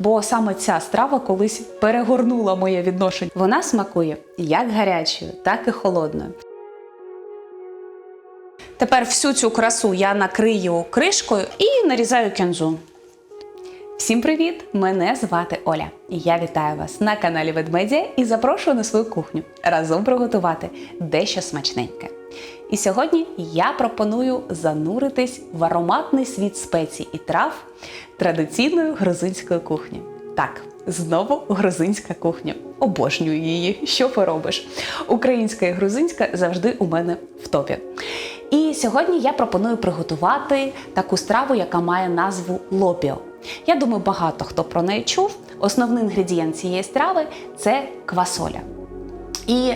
бо саме ця страва колись перегорнула моє відношення. Вона смакує як гарячою, так і холодною. Тепер всю цю красу я накрию кришкою і нарізаю кензу. Всім привіт! Мене звати Оля. Я вітаю вас на каналі Ведмедія і запрошую на свою кухню разом приготувати дещо смачненьке. І сьогодні я пропоную зануритись в ароматний світ спецій і трав традиційної грузинської кухні. Так, знову грузинська кухня. Обожнюю її. Що поробиш? Українська і грузинська завжди у мене в топі. І сьогодні я пропоную приготувати таку страву, яка має назву лобіо. Я думаю, багато хто про неї чув. Основний інгредієнт цієї страви це квасоля. І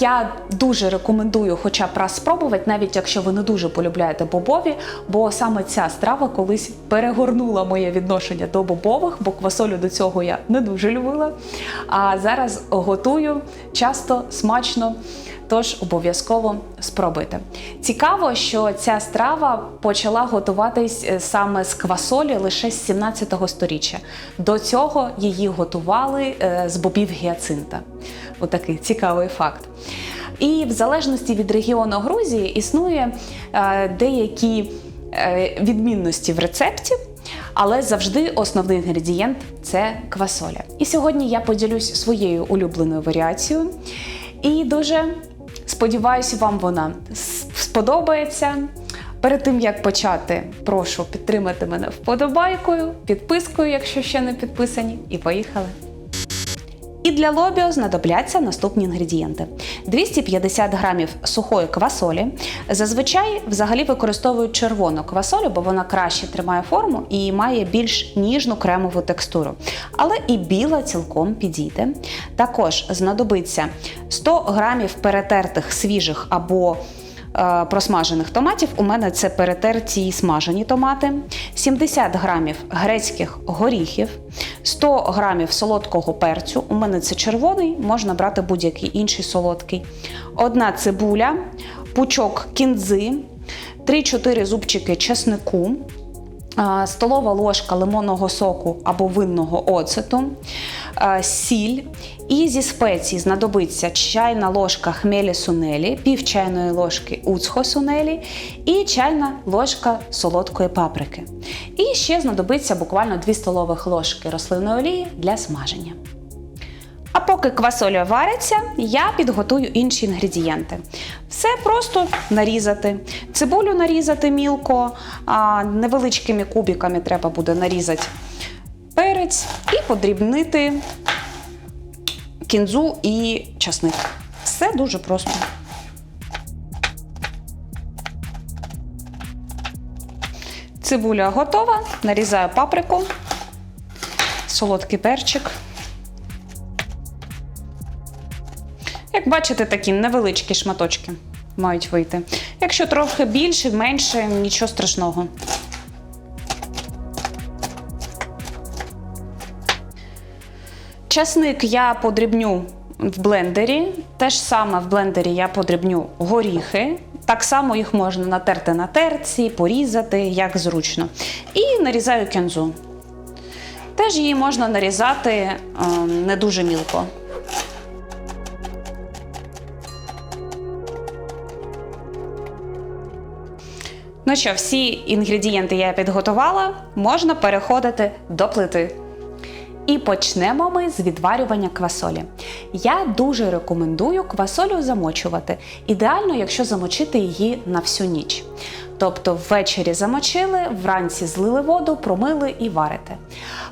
я дуже рекомендую хоча б раз спробувати, навіть якщо ви не дуже полюбляєте бобові, бо саме ця страва колись перегорнула моє відношення до бобових, бо квасолю до цього я не дуже любила. А зараз готую часто, смачно. Тож обов'язково спробуйте. Цікаво, що ця страва почала готуватись е, саме з квасолі лише з 17 сторіччя. До цього її готували е, з бобів гіацинта. Отакий цікавий факт. І в залежності від регіону Грузії існує е, деякі відмінності в рецепті. Але завжди основний інгредієнт це квасоля. І сьогодні я поділюсь своєю улюбленою варіацією. І дуже сподіваюся, вам вона сподобається. Перед тим як почати, прошу підтримати мене вподобайкою, підпискою, якщо ще не підписані, і поїхали. І для лобіо знадобляться наступні інгредієнти: 250 грамів сухої квасолі. Зазвичай взагалі використовують червону квасолю, бо вона краще тримає форму і має більш ніжну кремову текстуру. Але і біла цілком підійде. Також знадобиться 100 грамів перетертих свіжих або просмажених томатів. У мене це перетерті смажені томати, 70 грамів грецьких горіхів, 100 грамів солодкого перцю. У мене це червоний, можна брати будь-який інший солодкий. Одна цибуля, пучок кінзи, 3-4 зубчики чеснику. а, Столова ложка лимонного соку або винного оцету, сіль. І зі спецій знадобиться чайна ложка хмелі сунелі, пів чайної ложки уцхо сунелі і чайна ложка солодкої паприки. І ще знадобиться буквально 2 столових ложки рослинної олії для смаження. А поки квасоля вариться, я підготую інші інгредієнти. Все просто нарізати. Цибулю нарізати мілко, невеличкими кубиками треба буде нарізати перець і подрібнити кінзу і часник. Все дуже просто. Цибуля готова. Нарізаю паприку, солодкий перчик. Як бачите, такі невеличкі шматочки мають вийти. Якщо трохи більше, менше, нічого страшного. Часник я подрібню в блендері. Те ж саме в блендері я подрібню горіхи. Так само їх можна натерти на терці, порізати, як зручно. І нарізаю кензу. Теж її можна нарізати е, не дуже мілко. Ну що, всі інгредієнти я підготувала, можна переходити до плити. І почнемо ми з відварювання квасолі. Я дуже рекомендую квасолю замочувати. Ідеально, якщо замочити її на всю ніч. Тобто ввечері замочили, вранці злили воду, промили і варите.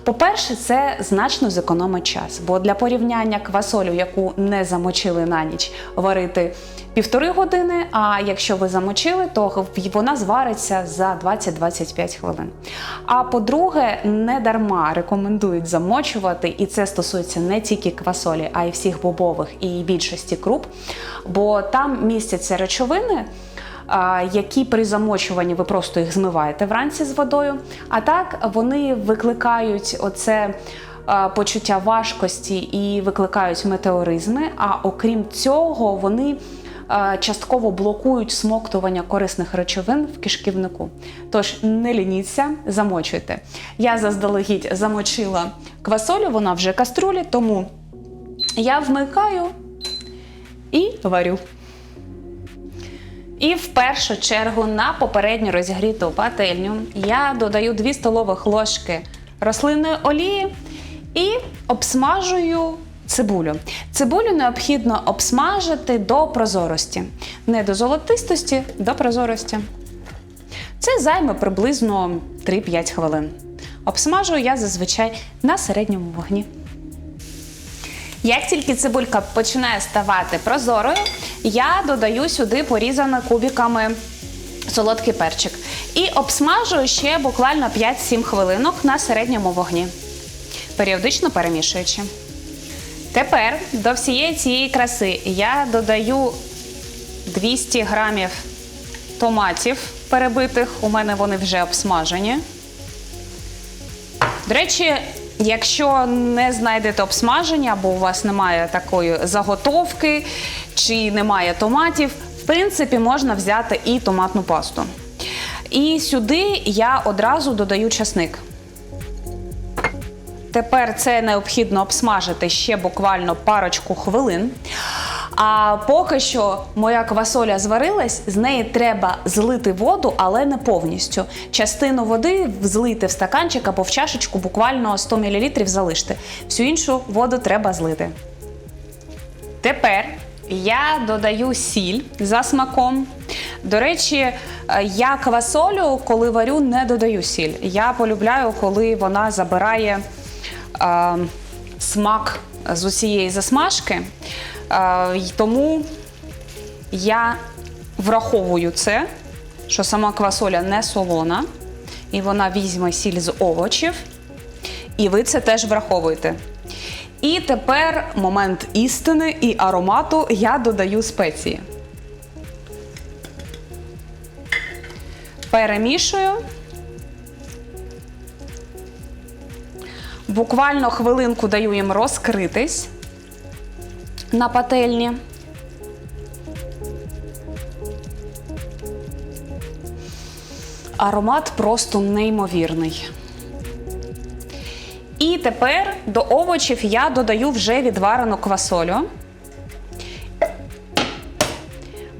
По-перше, це значно зекономить час, бо для порівняння квасолю, яку не замочили на ніч, варити півтори години. А якщо ви замочили, то вона звариться за 20-25 хвилин. А по-друге, не дарма рекомендують замочувати, і це стосується не тільки квасолі, а й всіх бобових і більшості круп, бо там містяться речовини. Які при замочуванні ви просто їх змиваєте вранці з водою. А так вони викликають оце почуття важкості і викликають метеоризми. А окрім цього, вони частково блокують смоктування корисних речовин в кишківнику. Тож не лініться, замочуйте. Я заздалегідь замочила квасолю, вона вже каструлі, тому я вмикаю і варю. І в першу чергу на попередньо розігріту пательню я додаю 2 столових ложки рослинної олії і обсмажую цибулю. Цибулю необхідно обсмажити до прозорості. Не до золотистості, до прозорості. Це займе приблизно 3-5 хвилин. Обсмажую я зазвичай на середньому вогні. Як тільки цибулька починає ставати прозорою, я додаю сюди порізаний кубиками солодкий перчик. І обсмажую ще буквально 5-7 хвилинок на середньому вогні, періодично перемішуючи. Тепер до всієї цієї краси я додаю 200 грамів томатів перебитих. У мене вони вже обсмажені. До речі, якщо не знайдете обсмаження, або у вас немає такої заготовки, чи немає томатів, в принципі, можна взяти і томатну пасту. І сюди я одразу додаю часник. Тепер це необхідно обсмажити ще буквально парочку хвилин. А поки що моя квасоля зварилась, з неї треба злити воду, але не повністю. Частину води злити в стаканчик або в чашечку, буквально 100 мл залиште. Всю іншу воду треба злити. Тепер я додаю сіль за смаком. До речі, е, я квасолю, коли варю, не додаю сіль. Я полюбляю, коли вона забирає е, смак з усієї засмажки. Тому я враховую це, що сама квасоля не солона, і вона візьме сіль з овочів. І ви це теж враховуєте. І тепер момент істини і аромату я додаю спеції. Перемішую. Буквально хвилинку даю їм розкритись на пательні. Аромат просто неймовірний. І тепер до овочів я додаю вже відварену квасолю.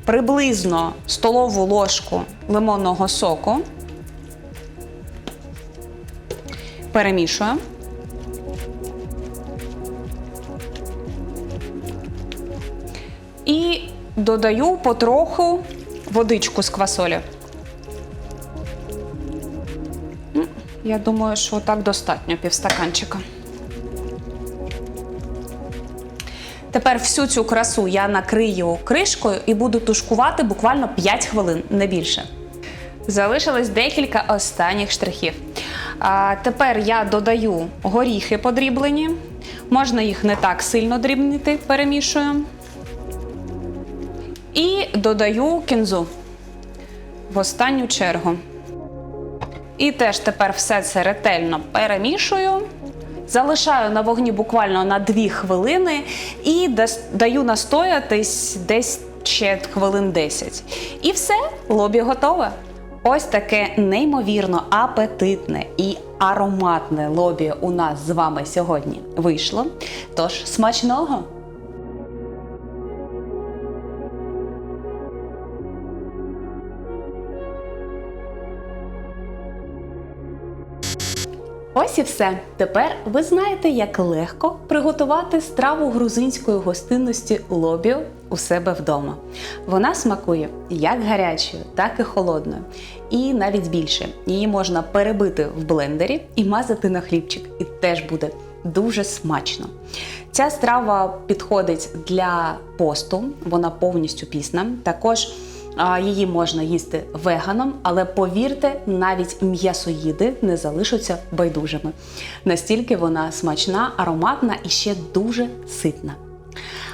Приблизно столову ложку лимонного соку. Перемішую. І додаю потроху водичку з квасолі. Ну, Я думаю, що так достатньо півстаканчика. Тепер всю цю красу я накрию кришкою і буду тушкувати буквально 5 хвилин, не більше. Залишилось декілька останніх штрихів. А, тепер я додаю горіхи подріблені. Можна їх не так сильно дрібнити, перемішую. І додаю кінзу в останню чергу. І теж тепер все це ретельно перемішую. Залишаю на вогні буквально на 2 хвилини і даю настоятись десь ще хвилин 10. І все, лобі готове. Ось таке неймовірно апетитне і ароматне лобі у нас з вами сьогодні вийшло. Тож смачного! Ось і все. Тепер ви знаєте, як легко приготувати страву грузинської гостинності лобіо у себе вдома. Вона смакує як гарячою, так і холодною. І навіть більше. Її можна перебити в блендері і мазати на хлібчик. І теж буде дуже смачно. Ця страва підходить для посту, вона повністю пісна. Також Її можна їсти веганом, але повірте, навіть м'ясоїди не залишаться байдужими. Настільки вона смачна, ароматна і ще дуже ситна.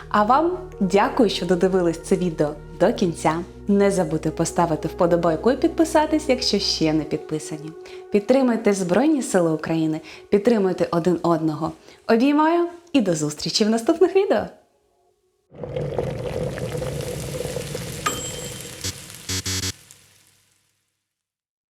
А вам дякую, що додивились це відео до кінця. Не забудьте поставити вподобайку і підписатись, якщо ще не підписані. Підтримуйте Збройні Сили України, підтримуйте один одного. Обіймаю і до зустрічі в наступних відео!